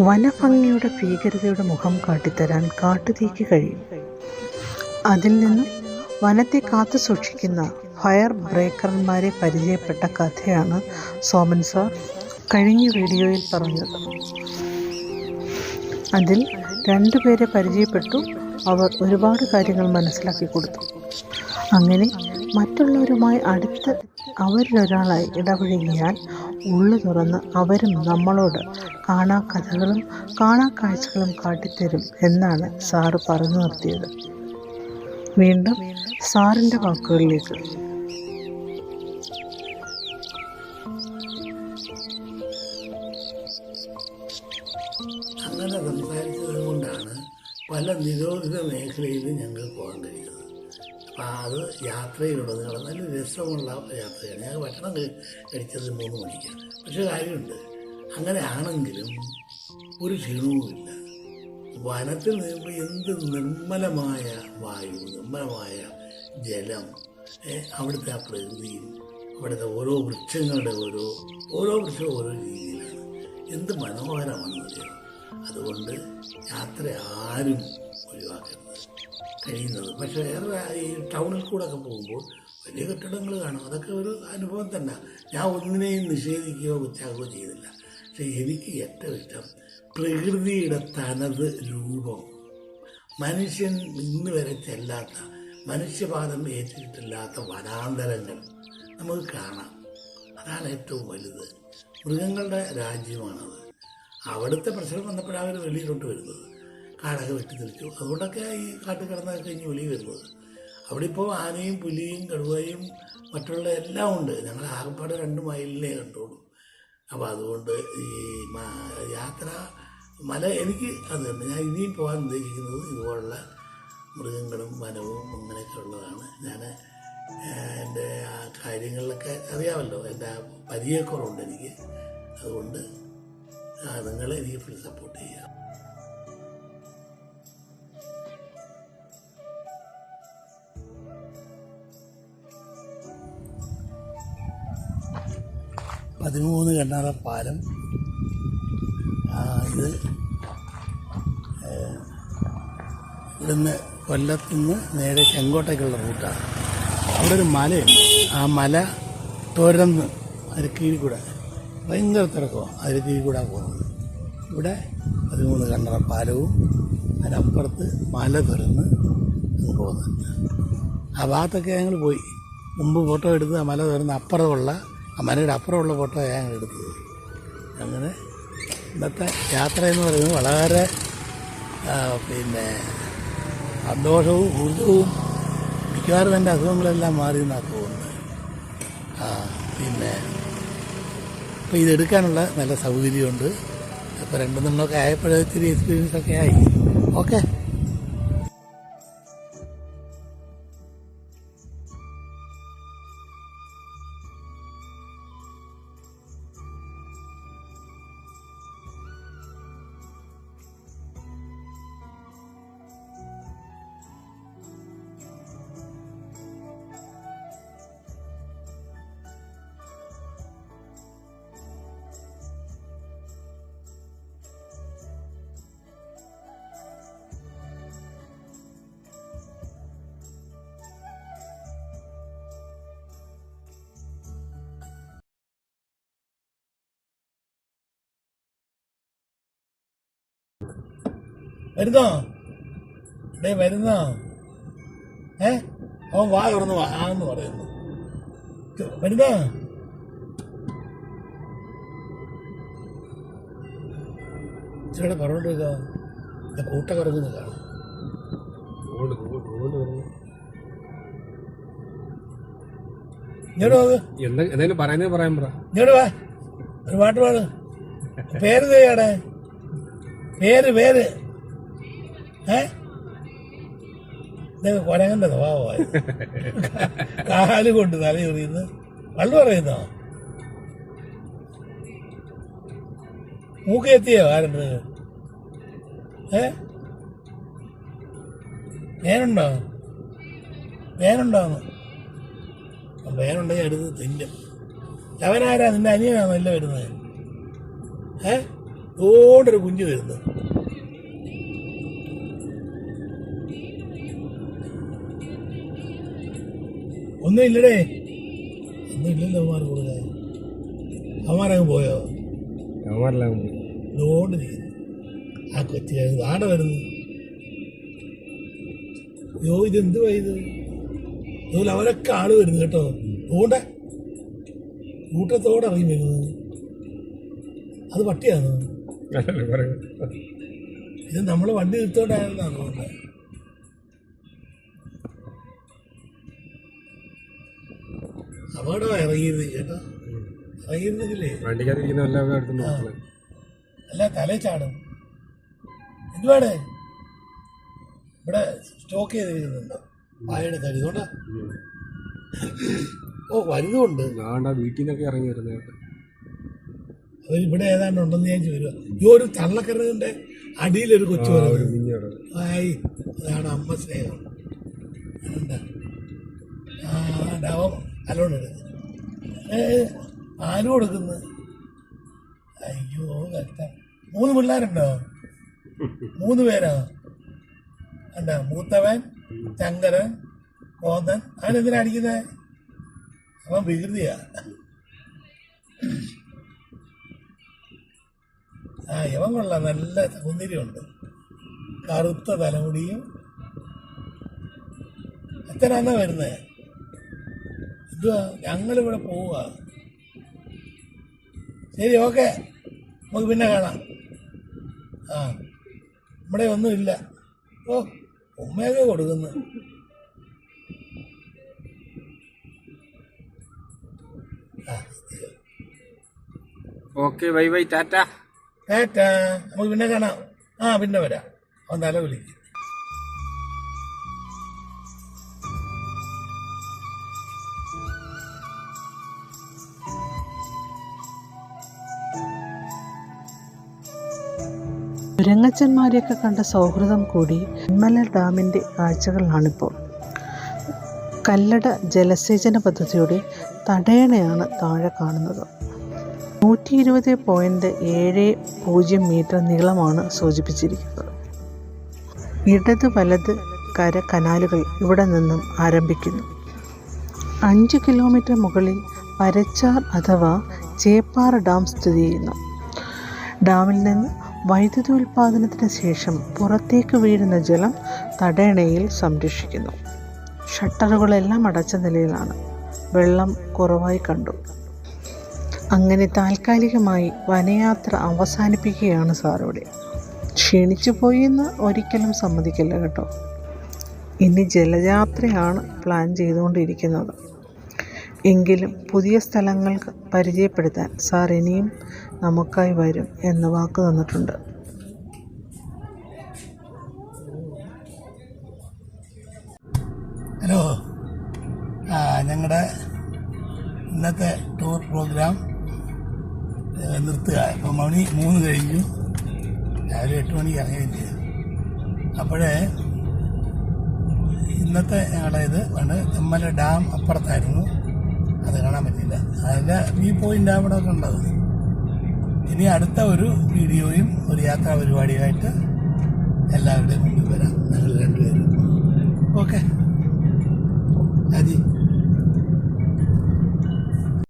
വനഭംഗിയുടെ ഭീകരതയുടെ മുഖം കാട്ടിത്തരാൻ കാട്ടുതീക്ക് കഴിയും. അതിൽ നിന്നും വനത്തെ കാത്തു സൂക്ഷിക്കുന്ന ഫയർ ബ്രേക്കർമാരെ പരിചയപ്പെട്ട കഥയാണ് സോമൻ സാർ കഴിഞ്ഞ വീഡിയോയിൽ പറഞ്ഞത്. അതിൽ രണ്ടുപേരെ പരിചയപ്പെട്ടു. അവർ ഒരുപാട് കാര്യങ്ങൾ മനസ്സിലാക്കി കൊടുത്തു. അങ്ങനെ മറ്റുള്ളവരുമായി അടുത്ത് അവരിലൊരാളായി ഇടപഴകിയാൽ ഉള്ളു തുറന്ന് അവരും നമ്മളോട് കാണാ കഥകളും കാണാ കാഴ്ചകളും കാട്ടിത്തരും എന്നാണ് സാറ് പറഞ്ഞു നിർത്തിയത്. വീണ്ടും സാറിന്റെ വാക്കുകളിലേക്ക്. അങ്ങനെ സംസാരിച്ചത് കൊണ്ടാണ് പല നിരോധിത മേഖലയിലും ഞങ്ങൾ പോകാൻ കഴിയുന്നത്. അപ്പം അത് യാത്രയിലുടനീളം നല്ല രസമുള്ള യാത്രയാണ്. ഞങ്ങൾ ഭക്ഷണം കഴി- കഴിച്ചത് മൂന്ന് മണിക്കാണ്. പക്ഷേ കാര്യമുണ്ട്. അങ്ങനെ ആണെങ്കിലും ഒരു ക്ഷീണവുമില്ല. വനത്തിൽ നിന്നുമ്പോൾ എന്ത് നിർമ്മലമായ വായു നിർമ്മലമായ ജലം അവിടുത്തെ ആ പ്രകൃതിയും അവിടുത്തെ ഓരോ വൃക്ഷങ്ങളുടെ ഓരോ ഓരോ വൃക്ഷവും ഓരോ രീതിയിലാണ്. എന്ത് മനോഹരമാണെന്ന് അറിയാം അതുകൊണ്ട് യാത്ര ആരും ഒഴിവാക്കരുത്. കഴിയുന്നത്. പക്ഷേ വേറെ ഈ ടൗണിൽ കൂടെ ഒക്കെ പോകുമ്പോൾ വലിയ കെട്ടിടങ്ങൾ കാണും. അതൊക്കെ ഒരു അനുഭവം തന്നെ. ഞാൻ ഒന്നിനെയും നിഷേധിക്കുകയോ ഉച്ചാക്കുകയോ ചെയ്യുന്നില്ല. പക്ഷെ എനിക്ക് ഏറ്റവും ഇഷ്ടം പ്രകൃതിയുടെ തനത് രൂപം. മനുഷ്യൻ ഇന്ന് വരെ ചെല്ലാത്ത മനുഷ്യപാദം ഏറ്റിട്ടില്ലാത്ത വനാന്തരങ്ങൾ നമുക്ക് കാണാം. അതാണ് ഏറ്റവും വലുത്. മൃഗങ്ങളുടെ രാജ്യമാണത്. അവിടുത്തെ പ്രശ്നം വന്നപ്പോഴാണ് അവർ വെളിയിലോട്ട് വരുന്നത്. കാടൊക്കെ വെട്ടിത്തെളിച്ചു അതുകൊണ്ടൊക്കെ ഈ കാട്ടിൽ കിടന്നൊക്കെ കഴിഞ്ഞ് വെളിയിൽ വരുന്നത്. അവിടെ ഇപ്പോൾ ആനയും പുലിയും കടുവയും മറ്റുള്ള എല്ലാം ഉണ്ട്. ഞങ്ങൾ ആകപ്പാട് രണ്ട് മൈലിനെ കണ്ടോളൂ. അപ്പോൾ അതുകൊണ്ട് ഈ യാത്ര മല എനിക്ക് അത് തന്നെ. ഞാൻ ഇനിയും പോകാൻ ഉദ്ദേശിക്കുന്നത് ഇതുപോലുള്ള മൃഗങ്ങളും വനവും അങ്ങനെയൊക്കെ ഉള്ളതാണ്. ഞാൻ എന്റെ ആ കാര്യങ്ങളിലൊക്കെ അറിയാമല്ലോ. എന്റെ ആ പരിചയക്കുറവുണ്ട് എനിക്ക്. അതുകൊണ്ട് നിങ്ങളെ എനിക്ക് ഫുൾ സപ്പോർട്ട് ചെയ്യുക പതിമൂന്ന് കണ്ണാറ പാലം. ഇത് ഇവിടുന്ന് കൊല്ലത്തുനിന്ന് നേരെ ചെങ്കോട്ടയ്ക്കുള്ള റൂട്ടാണ് അവിടെ ഒരു മലയുണ്ട്. ആ മല തുരന്ന് അതിന് കീഴിൽ കൂടെ ഭയങ്കര തിരക്കമാണ് അതിന് കീഴിൽ കൂടെ പോകുന്നത്. ഇവിടെ പതിമൂന്ന് കണ്ണറ പാലവും അതിനപ്പുറത്ത് മല തുരന്ന് പോകുന്നുണ്ട്. ആ ഭാഗത്തൊക്കെ ഞങ്ങൾ പോയി. മുമ്പ് ഫോട്ടോ എടുത്ത് ആ മല തുറന്ന് അപ്പുറമുള്ള ആ മലയുടെ അപ്പുറമുള്ള ഫോട്ടോ ഞാൻ എടുത്തത് അങ്ങനെ ഇന്നത്തെ യാത്ര എന്ന് പറയുന്നത് വളരെ പിന്നെ സന്തോഷവും ഊർജവും മിക്കവാറും എന്റെ അസുഖങ്ങളെല്ലാം മാറി എന്നാണ് തോന്നുന്നത്. പിന്നെ അപ്പോൾ ഇതെടുക്കാനുള്ള നല്ല സൗകര്യമുണ്ട്. അപ്പോൾ രണ്ടെണ്ണെണ്ണമൊക്കെ ആയപ്പോഴേ ഇത്തിരി എക്സ്പീരിയൻസ് ഒക്കെ ആയി. ഓക്കെ വരുന്നോ? ഡേ വരുന്നോ? ഏ? അവൻ വാ തുറന്ന് വാ. എന്ന് പറയുന്നു. വരുന്നോ? ഇച്ചിരി പറഞ്ഞോണ്ടിരിക്കുക ഇതാ കൂട്ട കറങ്ങുന്നു കാണാം. എന്തെങ്കിലും പറയുന്നത് പറയാൻ പറ. ഇങ്ങോട്ട് വാ. ഒരു പാട്ട് പാട്. പേര് പേര് പേര്. ഏ? ഇതൊക്കെ കൊരങ്ങന്റെ സ്വഭാവമായി കാൽ കൊണ്ട് തലയുറിയുന്നു വള്ളു പറയുന്നോ? മൂക്കെത്തിയോ ആരുണ്ട് ഏ? വേനുണ്ടോ? വേനുണ്ടോന്ന്? വേനുണ്ടെങ്കിൽ എടുത്ത് തിന്നും. അവനാരാ നിന്റെ അനിയനാണോ ഇല്ല വരുന്നത്? ഏ? ഓടൊരു കുഞ്ഞു വരുന്നു ഒന്നും ഇല്ലടേ ഒന്നും ഇല്ലല്ലോ അവന്മാർ കൂടുതൽ അവന്മാരങ്ങ് പോയോ. അവന്മാരെല്ലാം ലോഡ് ആ കൊച്ചു കഴിഞ്ഞ് ആടെ വരുന്നു. യോ ഇതെന്തുവാ ഇത്? അതുപോലെ അവരൊക്കെ ആൾ വരുന്നു കേട്ടോ. അതുകൊണ്ട് കൂട്ടത്തോടെ ഇറങ്ങി വരുന്നത് അത് പട്ടിയാണ്. ഇത് നമ്മൾ വണ്ടി നിർത്തോണ്ടായിരുന്നു? അപകടമാണ് ഇറങ്ങിയത് കേട്ടോ ഇറങ്ങിയിരുന്നെങ്കിലേ. അല്ല തല ചാടും എന്തുവാണ്? ഇവിടെ സ്റ്റോക്ക് ചെയ്തിരിക്കുന്നുണ്ടോ? വായയുടെ തടി കൊണ്ടാ ഓ വരുന്നുണ്ട്. നാണ്ട വീട്ടിൽ നിന്നൊക്കെ ഇറങ്ങി വരുന്നത് അവർ ഇവിടെ ഏതാണ്ട് ഉണ്ടെന്ന് ഞാൻ ചോദിക്കുക ഈ ഒരു തള്ളക്കരകന്റെ അടിയിലൊരു കൊച്ചു ആയി അതാണ് അമ്മ സ്നേഹം. അലോൺ എടുക്കുന്നു ഏ ആരും കൊടുക്കുന്നത് അയ്യോ കഷ്ടം. മൂന്ന് പിള്ളേരുണ്ടോ? മൂന്ന് പേരാ? അല്ല മൂത്തവൻ ചങ്കരൻ കോന്തൻ അവനെന്തിനാ അടിക്കുന്നത് അവൻ വികൃതിയാ. ആ ഇവൻ കൊള്ളാം. നല്ല സൗന്ദര്യമുണ്ട്. കറുത്ത തലമുടിയും. അച്ഛനാന്നാ വരുന്നത് എന്തുവാ ഞങ്ങളിവിടെ പോവുക. ശരി ഓക്കെ. നമുക്ക് പിന്നെ കാണാം. ആ ഇവിടെ ഒന്നുമില്ല ഓ ഉമ്മയൊക്കെ കൊടുക്കുന്നു. Okay bye bye tata. Tata. നമുക്ക് പിന്നെ കാണാം. ആ പിന്നെ വരാം. അവൻ തല വിളിക്കും കുരങ്ങച്ചന്മാരെയൊക്കെ കണ്ട സൗഹൃദം കൂടി തെന്മല ഡാമിന്റെ കാഴ്ചകളിലാണിപ്പോൾ. കല്ലട ജലസേചന പദ്ധതിയുടെ തടയണയാണ് താഴെ കാണുന്നത്. നൂറ്റി ഇരുപത് പോയിന്റ് ഏഴ് പൂജ്യം മീറ്റർ നീളമാണ് സൂചിപ്പിച്ചിരിക്കുന്നത്. ഇടത് വലത് കര കനാലുകൾ ഇവിടെ നിന്നും ആരംഭിക്കുന്നു. അഞ്ച് കിലോമീറ്റർ മുകളിൽ പരച്ചാർ അഥവാ ചേപ്പാറ ഡാം സ്ഥിതി ചെയ്യുന്നു. ഡാമിൽ നിന്ന് വൈദ്യുതി ഉൽപ്പാദനത്തിന് ശേഷം പുറത്തേക്ക് വീഴുന്ന ജലം തടയണയിൽ സംരക്ഷിക്കുന്നു. ഷട്ടറുകളെല്ലാം അടച്ച നിലയിലാണ്. വെള്ളം കുറവായി കണ്ടു. അങ്ങനെ താൽക്കാലികമായി വനയാത്ര അവസാനിപ്പിക്കുകയാണ് സാറോടെ. ക്ഷീണിച്ചു പോയി എന്ന് ഒരിക്കലും സമ്മതിക്കില്ല കേട്ടോ. ഇനി ജലയാത്രയാണ് പ്ലാൻ ചെയ്തുകൊണ്ടിരിക്കുന്നത്. എങ്കിലും പുതിയ സ്ഥലങ്ങൾ പരിചയപ്പെടുത്താൻ സാർ ഇനിയും നമുക്കായി വരും എന്ന് വാക്ക് തന്നിട്ടുണ്ട്. ഹലോ. ഞങ്ങളുടെ ഇന്നത്തെ ടൂർ പ്രോഗ്രാം നിർത്തുക. ഇപ്പം മണി മൂന്ന് കഴിഞ്ഞു. രാവിലെ എട്ട് മണിക്ക് ഇറങ്ങിയില്ല അപ്പോഴേ ഇന്നത്തെ ഞങ്ങളുടെ ഇത് പണ്ട് തെമ്മല ഡാം അപ്പുറത്തായിരുന്നു. അതിന്റെ വ്യൂ പോയിന്റ് അവിടെ ഒക്കെ ഉണ്ടത് ഇനി അടുത്ത ഒരു വീഡിയോയും ഒരു യാത്രാ പരിപാടിയുമായിട്ട് എല്ലാവരുടെയും മുമ്പിൽ വരാം. ഞങ്ങൾ രണ്ടുപേരും. ഓക്കെ.